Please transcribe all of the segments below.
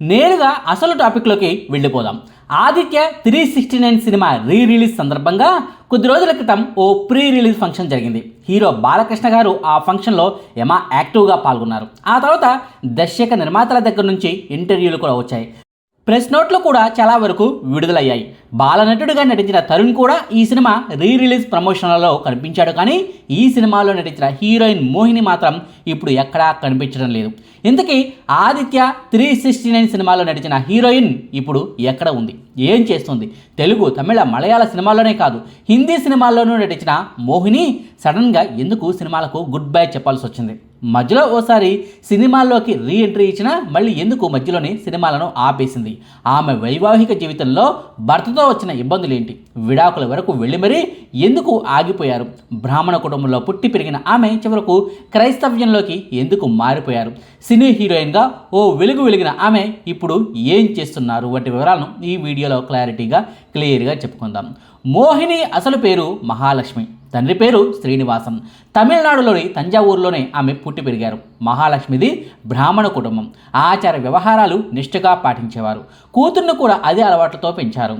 నేరుగా అసలు టాపిక్లోకి వెళ్ళిపోదాం. Aditya three sixty nine cinema re release సందర్భంగా కొద్ది రోజుల క్రితం ఓ ప్రీ రిలీజ్ ఫంక్షన్ జరిగింది. హీరో బాలకృష్ణ గారు ఆ ఫంక్షన్లో యమా యాక్టివ్గా పాల్గొన్నారు. ఆ తర్వాత దర్శక నిర్మాతల దగ్గర నుంచి ఇంటర్వ్యూలు కూడా వచ్చాయి. ప్రెస్ నోట్లు కూడా చాలా వరకు విడుదలయ్యాయి. బాలనటుడిగా నటించిన తరుణ్ కూడా ఈ సినిమా రీ రిలీజ్ ప్రమోషన్లలో కనిపించాడు కానీ ఈ సినిమాలో నటించిన హీరోయిన్ మోహిని మాత్రం ఇప్పుడు ఎక్కడా కనిపించడం లేదు. ఇంతకీ ఆదిత్య త్రీ సిక్స్టీ నైన్ సినిమాలో నటించిన హీరోయిన్ ఇప్పుడు ఎక్కడ ఉంది? ఏం చేస్తుంది? తెలుగు తమిళ మలయాళ సినిమాల్లోనే కాదు హిందీ సినిమాల్లోనూ నటించిన మోహిని సడన్గా ఎందుకు సినిమాలకు గుడ్ బై చెప్పాల్సి వచ్చింది మధ్యలో ఓసారి సినిమాల్లోకి రీ ఎంట్రీ ఇచ్చినా మళ్ళీ ఎందుకు మధ్యలోనే సినిమాలను ఆపేసింది? ఆమె వైవాహిక జీవితంలో భర్తతో వచ్చిన ఇబ్బందులు ఏంటి విడాకుల వరకు వెళ్ళి మరీ ఎందుకు ఆగిపోయారు? బ్రాహ్మణ కుటుంబంలో పుట్టి పెరిగిన ఆమె చివరకు క్రైస్తవ్యంలోకి ఎందుకు మారిపోయారు? సినీ హీరోయిన్గా ఓ వెలుగు వెలిగిన ఆమె ఇప్పుడు ఏం చేస్తున్నారు? వంటి వివరాలను ఈ వీడియోలో క్లారిటీగా క్లియర్గా చెప్పుకుందాం. మోహిని అసలు పేరు మహాలక్ష్మి. తండ్రి పేరు శ్రీనివాసం. తమిళనాడులోని తంజావూరులోనే ఆమె పుట్టి పెరిగారు. మహాలక్ష్మిది బ్రాహ్మణ కుటుంబం. ఆచార వ్యవహారాలు నిష్ఠగా పాటించేవారు. కూతుర్ను కూడా అదే అలవాట్లతో పెంచారు.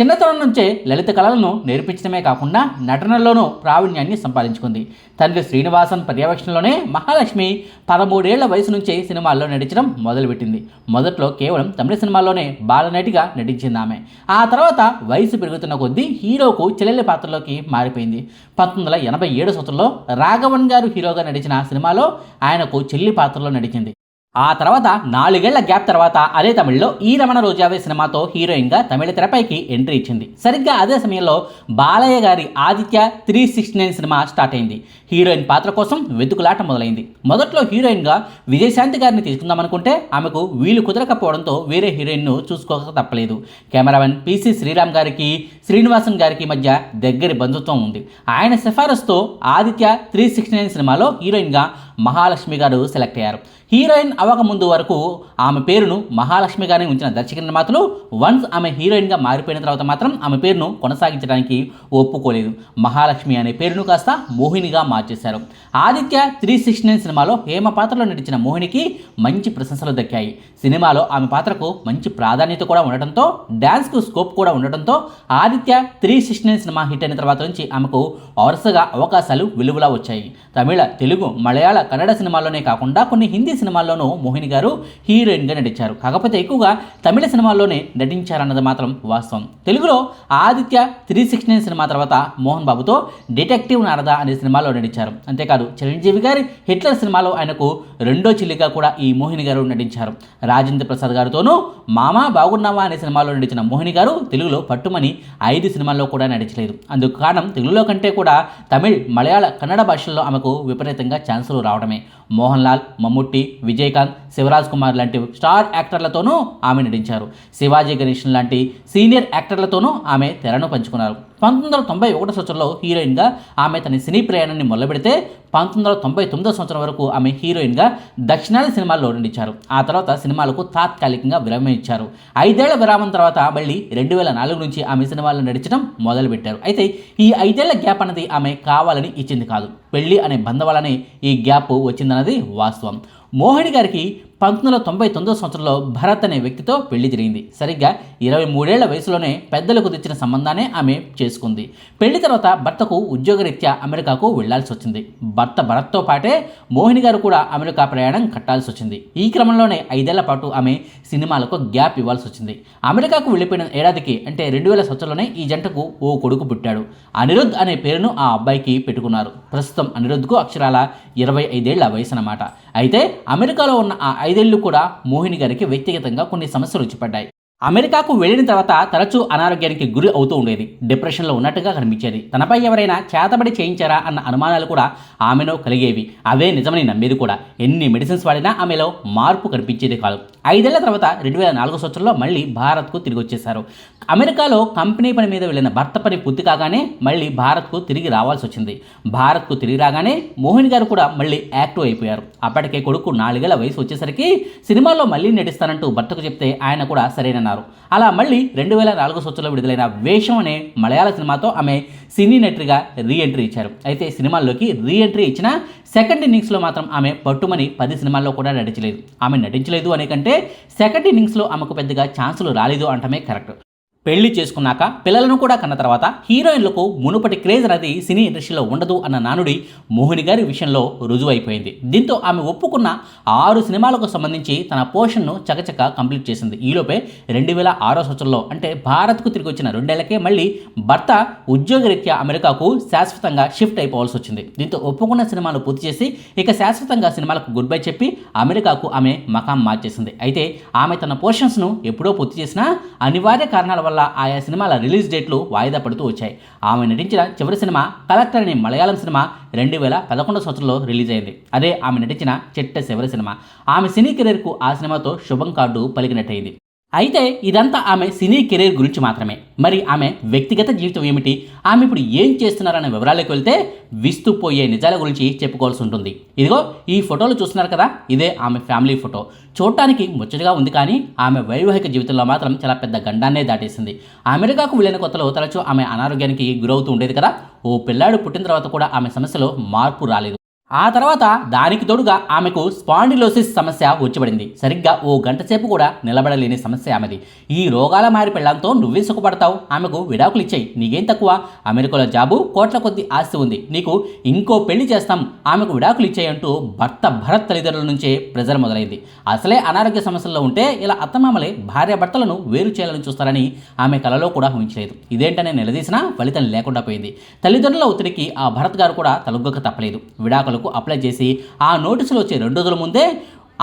చిన్నతనం నుంచే లలిత కళలను నేర్పించడమే కాకుండా నటనలోనూ ప్రావీణ్యాన్ని సంపాదించుకుంది. తండ్రి శ్రీనివాసన్ పర్యవేక్షణలోనే మహాలక్ష్మి పదమూడేళ్ళ వయసు నుంచే సినిమాల్లో నటించడం మొదలుపెట్టింది. మొదట్లో కేవలం తమిళ సినిమాల్లోనే బాలనటిగా నటించింది ఆమె ఆ తర్వాత వయసు పెరుగుతున్న కొద్దీ హీరోకు చెల్లెలి పాత్రలోకి మారిపోయింది. పంతొమ్మిది వందల ఎనభై ఏడు సంవత్సరంలో రాఘవన్ గారు హీరోగా నటించిన సినిమాలో ఆయనకు చెల్లి పాత్రలో నటించింది ఆ తర్వాత నాలుగేళ్ళ గ్యాప్ తర్వాత అదే తమిళ్ళో ఈ రమణ రోజావే సినిమాతో హీరోయిన్గా తమిళ తెరపైకి ఎంట్రీ ఇచ్చింది. సరిగ్గా అదే సమయంలో బాలయ్య గారి Aditya three sixty nine cinema start అయింది. హీరోయిన్ పాత్ర కోసం వెతుకులాట మొదలైంది. మొదట్లో హీరోయిన్గా విజయశాంతి గారిని తీసుకుందామనుకుంటే ఆమెకు వీలు కుదరకపోవడంతో వేరే హీరోయిన్ను చూసుకోక తప్పలేదు. కెమెరామెన్ పిసి శ్రీరామ్ గారికి శ్రీనివాసన్ గారికి మధ్య దగ్గరి బంధుత్వం ఉంది. ఆయన సిఫారసుతో ఆదిత్య త్రీ సిక్స్టీ నైన్ సినిమాలో హీరోయిన్గా మహాలక్ష్మి గారు సెలెక్ట్ అయ్యారు. హీరోయిన్ అవ్వక ముందు వరకు ఆమె పేరును మహాలక్ష్మిగానే ఉంచిన దర్శక నిర్మాతలు వన్స్ ఆమె హీరోయిన్గా మారిపోయిన తర్వాత మాత్రం ఆమె పేరును కొనసాగించడానికి ఒప్పుకోలేదు. మహాలక్ష్మి అనే పేరును కాస్త మోహినిగా మార్చేశారు. ఆదిత్య త్రీ సిక్స్టీ నైన్ సినిమాలో హేమ పాత్రలో నటించిన మోహినికి మంచి ప్రశంసలు దక్కాయి. సినిమాలో ఆమె పాత్రకు మంచి ప్రాధాన్యత కూడా ఉండటంతో డ్యాన్స్కు స్కోప్ కూడా ఉండటంతో Aditya three sixty nine cinema hit అయిన తర్వాత నుంచి ఆమెకు వరుసగా అవకాశాలు విలువలా వచ్చాయి. తమిళ తెలుగు మలయాళ కన్నడ సినిమాల్లోనే కాకుండా కొన్ని హిందీ సినిమాల్లోనూ మోహిని గారు హీరోయిన్గా నటించారు. కాకపోతే ఎక్కువగా తమిళ సినిమాల్లోనే నటించారన్నది మాత్రం వాస్తవం. తెలుగులో Aditya three sixty nine cinema తర్వాత మోహన్ బాబుతో డిటెక్టివ్ నారద అనే సినిమాలో నటించారు. అంతేకాదు చిరంజీవి గారి హిట్లర్ సినిమాలో ఆయనకు రెండో చిల్లిగా కూడా ఈ మోహిని గారు నటించారు. రాజేంద్ర ప్రసాద్ గారితోనూ మామా బాగున్నావా అనే సినిమాలో నటించిన మోహిని గారు తెలుగులో పట్టుమని ఐదు సినిమాల్లో కూడా నటించలేదు. అందుకు కారణం తెలుగులో కంటే కూడా తమిళ్ మలయాళ కన్నడ భాషల్లో ఆమెకు విపరీతంగా ఛాన్సులు రావడమే. మోహన్ లాల్ మమ్ముట్టి విజయకాంత్ శివరాజ్ కుమార్ లాంటి స్టార్ యాక్టర్లతోనూ ఆమె నటించారు. శివాజీ గణేషన్ లాంటి సీనియర్ యాక్టర్లతోనూ ఆమె తెరను పంచుకున్నారు. పంతొమ్మిది వందల తొంభై ఒకటో సంవత్సరంలో హీరోయిన్గా ఆమె తన సినీ ప్రయాణాన్ని మొదలుపెడితే పంతొమ్మిది వందల తొంభై తొమ్మిదో సంవత్సరం వరకు ఆమె హీరోయిన్గా దక్షిణాది సినిమాల్లో నటించారు. ఆ తర్వాత సినిమాలకు తాత్కాలికంగా విరామం ఇచ్చారు. ఐదేళ్ళ విరామం తర్వాత మళ్ళీ రెండు వేల నాలుగు నుంచి ఆమె సినిమాల్లో నడిచడం మొదలుపెట్టారు. అయితే ఈ ఐదేళ్ళ గ్యాప్ అన్నది ఆమె కావాలని ఇచ్చింది కాదు. పెళ్ళి అనే బంధం వల్లనే ఈ గ్యాప్ వచ్చిందన్నది వాస్తవం. మోహిని గారికి పంతొమ్మిది వందల తొంభై తొమ్మిదో సంవత్సరంలో భరత్ అనే వ్యక్తితో పెళ్ళి జరిగింది. సరిగ్గా ఇరవై మూడేళ్ళ వయసులోనే పెద్దలకు తెచ్చిన సంబంధాన్ని ఆమె చేసుకుంది. పెళ్ళి తర్వాత భర్తకు ఉద్యోగరీత్యా అమెరికాకు వెళ్ళాల్సి వచ్చింది. భర్త భరత్తో పాటే మోహిని గారు కూడా అమెరికా ప్రయాణం కట్టాల్సి వచ్చింది. ఈ క్రమంలోనే ఐదేళ్ళ పాటు ఆమె సినిమాలకు గ్యాప్ ఇవ్వాల్సి వచ్చింది. అమెరికాకు వెళ్ళిపోయిన ఏడాదికి అంటే రెండు వేల సంవత్సరంలోనే ఈ జంటకు ఓ కొడుకు పుట్టాడు. అనిరుద్ధ్ అనే పేరును ఆ అబ్బాయికి పెట్టుకున్నారు. ప్రస్తుతం అనిరుద్ధ్కు అక్షరాల ఇరవై ఐదేళ్ళ వయసు అన్నమాట అయితే అమెరికాలో ఉన్న ఆ ఐదేళ్ళు కూడా మోహిని గారికి వ్యక్తిగతంగా కొన్ని సమస్యలు వచ్చిపడ్డాయి అమెరికాకు వెళ్ళిన తర్వాత తరచూ అనారోగ్యానికి గురి అవుతూ ఉండేది. డిప్రెషన్లో ఉన్నట్టుగా కనిపించేది. తనపై ఎవరైనా చేతబడి చేయించారా అన్న అనుమానాలు కూడా ఆమెలో కలిగేవి. అవే నిజమని నమ్మేది కూడా. ఎన్ని మెడిసిన్స్ వాడినా ఆమెలో మార్పు కనిపించేది కాదు. ఐదేళ్ళ తర్వాత రెండు వేల నాలుగో సంవత్సరంలో మళ్ళీ భారత్కు తిరిగి వచ్చేశారు. అమెరికాలో కంపెనీ పని మీద వెళ్ళిన భర్త పని పూర్తి కాగానే మళ్ళీ భారత్కు తిరిగి రావాల్సి వచ్చింది. భారత్కు తిరిగి రాగానే మోహిని గారు కూడా మళ్ళీ యాక్టివ్ అయిపోయారు. అప్పటికే కొడుకు నాలుగేళ్ళ వయసు వచ్చేసరికి సినిమాలో మళ్ళీ నటిస్తానంటూ భర్తకు చెప్తే ఆయన కూడా సరైన అన్నారు. అలా మళ్ళీ రెండు వేల నాలుగు సంవత్సరంలో విడుదలైన వేషం అనే మలయాళ సినిమాతో ఆమె సినీ నటిగా రీ ఎంట్రీ ఇచ్చారు. అయితే సినిమాల్లోకి రీ ఎంట్రీ ఇచ్చిన సెకండ్ ఇన్నింగ్స్లో మాత్రం ఆమె పట్టుమని పది సినిమాల్లో కూడా నటించలేదు. ఆమె నటించలేదు అనే కంటే సెకండ్ ఇన్నింగ్స్లో ఆమెకు పెద్దగా ఛాన్సులు రాలేదు అంటమే కరెక్ట్. పెళ్ళి చేసుకున్నాక పిల్లలను కూడా కన్న తర్వాత హీరోయిన్లకు మునుపటి క్రేజ్ అనేది సినీ ఇండస్ట్రీలో ఉండదు అన్న నానుడి మోహిని గారి విషయంలో రుజువైపోయింది. దీంతో ఆమె ఒప్పుకున్న ఆరు సినిమాలకు సంబంధించి తన పోషన్ను చకచక కంప్లీట్ చేసింది. ఈలోపే రెండు వేల ఆరో సంవత్సరంలో అంటే భారత్కు తిరిగి వచ్చిన రెండేళ్ళకే మళ్ళీ భర్త ఉద్యోగరీత్యా అమెరికాకు శాశ్వతంగా షిఫ్ట్ అయిపోవాల్సి వచ్చింది. దీంతో ఒప్పుకున్న సినిమాలు పూర్తి చేసి ఇక శాశ్వతంగా సినిమాలకు గుడ్ బై చెప్పి అమెరికాకు ఆమె మకాం మార్చేసింది. అయితే ఆమె తన పోర్షన్స్ను ఎప్పుడో పూర్తి చేసినా అనివార్య కారణాల వల్ల ఆయా సినిమాల రిలీజ్ డేట్లు వాయిదా పడుతూ వచ్చాయి. ఆమె నటించిన చివరి సినిమా కలెక్టర్ అనే మలయాళం సినిమా రెండు వేల పదకొండు సంవత్సరంలో రిలీజ్ అయింది. అదే ఆమె నటించిన చెట్ట చివరి సినిమా. ఆమె సినీ కెరీర్కు ఆ సినిమాతో శుభం కార్డు పలికినట్టయింది. అయితే ఇదంతా ఆమె సినీ కెరీర్ గురించి మాత్రమే. మరి ఆమె వ్యక్తిగత జీవితం ఏమిటి? ఆమె ఇప్పుడు ఏం చేస్తున్నారనే వివరాలకు వెళ్తే విస్తుపోయే నిజాల గురించి చెప్పుకోవాల్సి ఉంటుంది. ఇదిగో ఈ ఫోటోలు చూస్తున్నారు కదా? ఇదే ఆమె ఫ్యామిలీ ఫోటో. చూడటానికి ముచ్చటగా ఉంది కానీ ఆమె వైవాహిక జీవితంలో మాత్రం చాలా పెద్ద గండాన్నే దాటేసింది. అమెరికాకు వెళ్ళిన కొత్తలో తరచూ ఆమె అనారోగ్యానికి గురవుతూ ఉండేది కదా? ఓ పిల్లాడు పుట్టిన తర్వాత కూడా ఆమె సమస్యలో మార్పు రాలేదు. ఆ తర్వాత దానికి తోడుగా ఆమెకు స్పాండిలోసిస్ సమస్య వచ్చిపడింది సరిగ్గా ఓ గంట సేపు కూడా నిలబడలేని సమస్య ఆమెది. ఈ రోగాల మారి పెళ్ళంతో నువ్వే సుఖపడతావు ఆమెకు విడాకులు ఇచ్చాయి నీకేం తక్కువ? అమెరికాలో జాబు కోట్ల కొద్ది ఆస్తి ఉంది. నీకు ఇంకో పెళ్ళి చేస్తాం ఆమెకు విడాకులు ఇచ్చాయి అంటూ భర్త భరత్ తల్లిదండ్రుల నుంచే ప్రెజర్ మొదలైంది. అసలే అనారోగ్య సమస్యల్లో ఉంటే ఇలా అత్తమామలే భార్య భర్తలను వేరు చేయాలని చూస్తారని ఆమె కలలో కూడా ఊహించలేదు. ఇదేంటనే నిలదీసినా ఫలితం లేకుండా పోయింది. తల్లిదండ్రుల ఒత్తిడికి ఆ భరత్ గారు కూడా తలొగ్గక తప్పలేదు. విడాకులు పథకాలకు అప్లై చేసి ఆ నోటీసులు వచ్చే రెండు రోజుల ముందే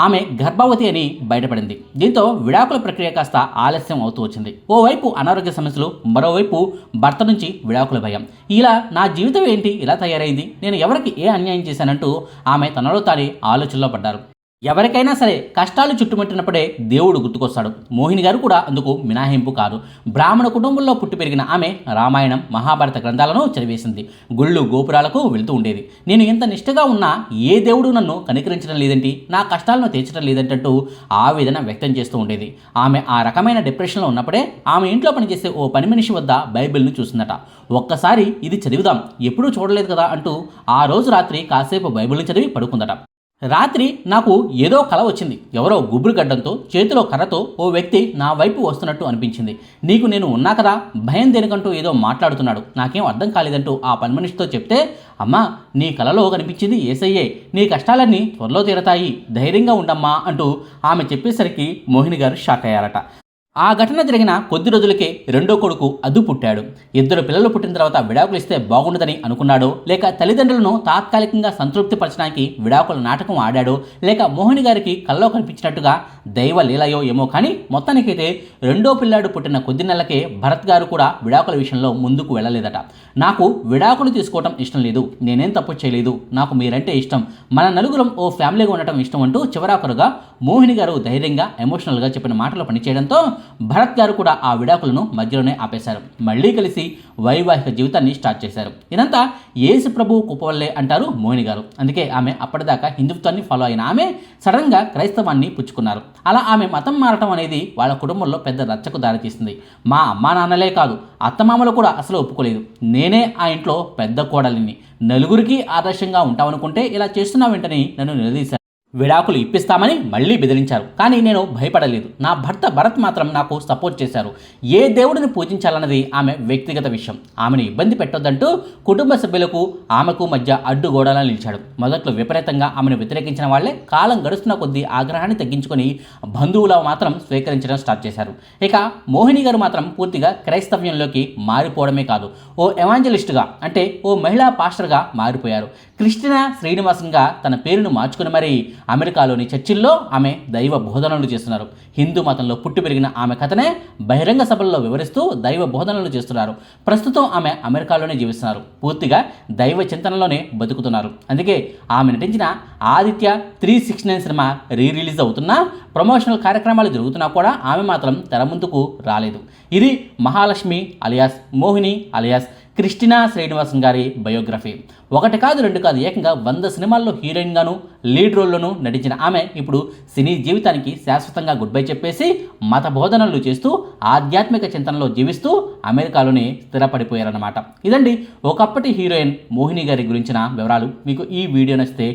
ఆమె గర్భవతి అని బయటపడింది. దీంతో విడాకుల ప్రక్రియ కాస్త ఆలస్యం అవుతూ వచ్చింది. ఓవైపు అనారోగ్య సమస్యలు మరోవైపు భర్త నుంచి విడాకుల భయం. ఇలా నా జీవితం ఏంటి? ఇలా తయారైంది. నేను ఎవరికి ఏ అన్యాయం చేశానంటూ ఆమె తనలో తానే ఆలోచనలో పడ్డారు. ఎవరికైనా సరే కష్టాలు చుట్టుముట్టినప్పుడే దేవుడు గుర్తుకొస్తాడు. మోహిని గారు కూడా అందుకు మినహాయింపు కాదు. బ్రాహ్మణ కుటుంబంలో పుట్టి పెరిగిన ఆమె రామాయణం మహాభారత గ్రంథాలను చదివేసింది. గుళ్ళు గోపురాలకు వెళుతూ ఉండేది. నేను ఎంత నిష్ఠగా ఉన్నా ఏ దేవుడు నన్ను కనికరించడం లేదంటి నా కష్టాలను తీర్చడం లేదంటూ ఆవేదన వ్యక్తం చేస్తూ ఉండేది. ఆమె ఆ రకమైన డిప్రెషన్లో ఉన్నప్పుడే ఆమె ఇంట్లో పనిచేసే ఓ పని మనిషి వద్ద బైబిల్ను చూసిందట. ఒక్కసారి ఇది చదివిదాం. ఎప్పుడూ చూడలేదు కదా అంటూ ఆ రోజు రాత్రి కాసేపు బైబిల్ని చదివి పడుకుందట. రాత్రి నాకు ఏదో కల వచ్చింది. ఎవరో గుబురు గడ్డంతో చేతిలో కర్రతో ఓ వ్యక్తి నా వైపు వస్తున్నట్టు అనిపించింది. నీకు నేను ఉన్నా కదా? భయం దేనికంటూ ఏదో మాట్లాడుతున్నాడు. నాకేం అర్థం కాలేదంటూ ఆ పని మనిషితో చెప్తే అమ్మా నీ కలలో కనిపించింది ఏసయ్యే. నీ కష్టాలన్నీ త్వరలో తీరతాయి. ధైర్యంగా ఉండమ్మా అంటూ ఆమె చెప్పేసరికి మోహిని గారు షాక్ అయ్యారట. ఆ ఘటన జరిగిన కొద్ది రోజులకే రెండో కొడుకు అదు పుట్టాడు. ఇద్దరు పిల్లలు పుట్టిన తర్వాత విడాకులు ఇస్తే బాగుండదని అనుకున్నాడో. లేక తల్లిదండ్రులను తాత్కాలికంగా సంతృప్తి పరచడానికి విడాకుల నాటకం ఆడాడో. లేక మోహిని గారికి కల్లో కనిపించినట్టుగా దైవ లీలయో ఏమో కానీ మొత్తానికైతే రెండో పిల్లాడు పుట్టిన కొద్ది నెలలకే భరత్ గారు కూడా విడాకుల విషయంలో ముందుకు వెళ్ళలేదట. నాకు విడాకులు తీసుకోవటం ఇష్టం లేదు. నేనేం తప్పు చేయలేదు. నాకు మీరంటే ఇష్టం. మన నలుగురం ఓ ఫ్యామిలీగా ఉండటం ఇష్టం అంటూ చివరాకరుగా మోహిని గారు ధైర్యంగా ఎమోషనల్గా చెప్పిన మాటలు పనిచేయడంతో భరత్ గారు కూడా ఆ విడాకులను మధ్యలోనే ఆపేశారు. మళ్ళీ కలిసి వైవాహిక జీవితాన్ని స్టార్ట్ చేశారు. ఇదంతా ఏసు ప్రభు కుప్పవల్లే అంటారు మోహిని గారు. అందుకే ఆమె అప్పటిదాకా హిందుత్వాన్ని ఫాలో అయిన ఆమె సడన్గా క్రైస్తవాన్ని పుచ్చుకున్నారు. అలా ఆమె మతం మారటం అనేది వాళ్ళ కుటుంబంలో పెద్ద రచ్చకు దారితీస్తుంది మా అమ్మా నాన్నలే కాదు అత్తమామలు కూడా అసలు ఒప్పుకోలేదు. నేనే ఆ ఇంట్లో పెద్ద కోడలిని. నలుగురికి ఆదర్శంగా ఉంటామనుకుంటే ఇలా చేస్తున్నావేంటని నన్ను నిలదీశారు. విడాకులు ఇప్పిస్తామని మళ్ళీ బెదిరించారు. కానీ నేను భయపడలేదు. నా భర్త భరత్ మాత్రం నాకు సపోర్ట్ చేశారు. ఏ దేవుడిని పూజించాలన్నది ఆమె వ్యక్తిగత విషయం. ఆమెను ఇబ్బంది పెట్టొద్దంటూ కుటుంబ సభ్యులకు ఆమెకు మధ్య అడ్డుగోడలా నిలిచాడు. మొదట్లో విపరీతంగా ఆమెను వ్యతిరేకించిన వాళ్ళే కాలం గడుస్తున్న కొద్దీ ఆగ్రహాన్ని తగ్గించుకొని బంధువుల మాత్రం స్వీకరించడం స్టార్ట్ చేశారు. ఇక మోహిని గారు మాత్రం పూర్తిగా క్రైస్తవ్యంలోకి మారిపోవడమే కాదు. ఓ ఎవాంజలిస్టుగా అంటే ఓ మహిళా పాస్టర్గా మారిపోయారు. క్రిస్టినా శ్రీనివాసంగా తన పేరును మార్చుకుని మరీ అమెరికాలోని చర్చిల్లో ఆమె దైవ బోధనలు చేస్తున్నారు. హిందూ మతంలో పుట్టి పెరిగిన ఆమె కథనే బహిరంగ సభల్లో వివరిస్తూ దైవ బోధనలు చేస్తున్నారు. ప్రస్తుతం ఆమె అమెరికాలోనే జీవిస్తున్నారు. పూర్తిగా దైవ చింతనలోనే బతుకుతున్నారు. అందుకే ఆమె నటించిన Aditya three six nine cinema re release అవుతున్నా ప్రమోషనల్ కార్యక్రమాలు జరుగుతున్నా కూడా ఆమె మాత్రం తెర ముందుకు రాలేదు. ఇది Mahalakshmi alias Mohini alias Christina Srinivasan గారి బయోగ్రఫీ. ఒకటి కాదు రెండు కాదు ఏకంగా వంద సినిమాల్లో హీరోయిన్గాను లీడ్ రోల్లోనూ నటించిన ఆమె ఇప్పుడు సినీ జీవితానికి శాశ్వతంగా గుడ్ బై చెప్పేసి మత బోధనలు చేస్తూ ఆధ్యాత్మిక చింతనలో జీవిస్తూ అమెరికాలోనే స్థిరపడిపోయారన్నమాట. ఇదండి ఒకప్పటి హీరోయిన్ మోహిని గారి గురించిన వివరాలు. మీకు ఈ వీడియో నచ్చితే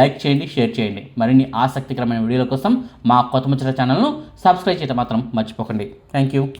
లైక్ చేయండి షేర్ చేయండి. మరిన్ని ఆసక్తికరమైన వీడియోల కోసం మా కొత్త ముచ్చట ఛానల్ను సబ్స్క్రైబ్ చేయడం మాత్రం మర్చిపోకండి. Thank you.